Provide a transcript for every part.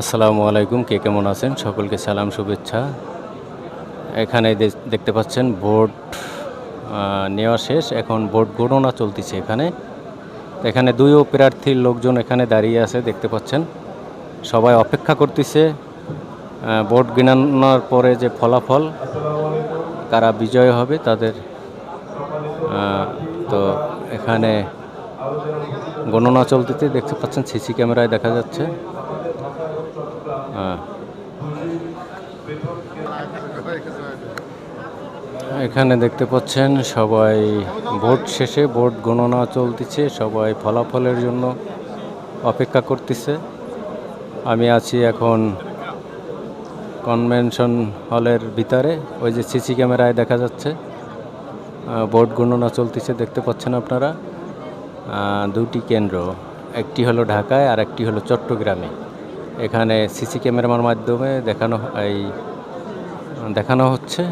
আসসালামু আলাইকুম, কে কেমন আছেন? সকলকে সালাম, শুভেচ্ছা। এখানে দেখতে পাচ্ছেন, ভোট নেওয়া শেষ। এখন ভোট গণনা চলতেছে এখানে। এখানে দুইও প্রার্থীর লোকজন এখানে দাঁড়িয়ে আছে, দেখতে পাচ্ছেন। সবাই অপেক্ষা করতেছে ভোট গণনার পরে যে ফলাফল, কারা বিজয় হবে তাদের তো এখানে গণনা চলতেছে, দেখতে পাচ্ছেন, সিসি ক্যামেরায় দেখা যাচ্ছে। এখানে দেখতে পাচ্ছেন সবাই ভোট শেষে ভোট গণনা চলতেছে, সবাই ফলাফলের জন্য অপেক্ষা করতেছে। আমি আছি এখন কনভেনশন হলের ভিতরে, ওই যে সিসি ক্যামেরায় দেখা যাচ্ছে। ভোট গণনা চলতেছে, দেখতে পাচ্ছেন আপনারা। দুটি কেন্দ্র, একটি হলো ঢাকায় আর একটি হলো চট্টগ্রামে। এখানে সিসি ক্যামেরার মাধ্যমে দেখানো এই, দেখানো হচ্ছে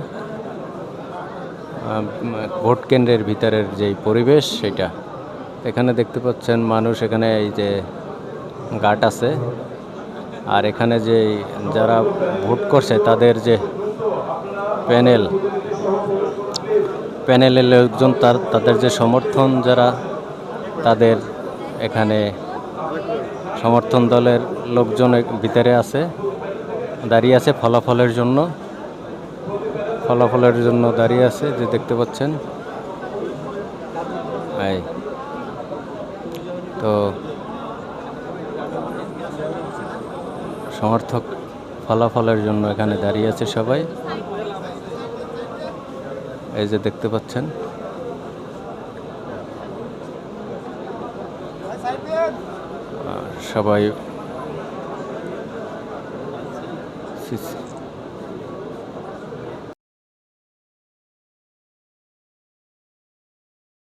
ভোট কেন্দ্রের ভিতরের যেই পরিবেশ সেটা। এখানে দেখতে পাচ্ছেন মানুষ, এখানে এই যে গার্ড আছে, আর এখানে যে যারা ভোট করছে তাদের যে প্যানেল, প্যানেলের লোকজন তার, তাদের যে সমর্থন যারা, তাদের এখানে সমর্থন দলের লোকজন ভিতরে আছে, দাঁড়িয়ে আছে ফলাফলের জন্য। ফলাফলের জন্য দাঁড়িয়ে আছে, যে দেখতে পাচ্ছেন। এই। তো সমর্থক ফলাফলের জন্য এখানে দাঁড়িয়ে আছে সবাই। এই যে দেখতে পাচ্ছেন। সবাই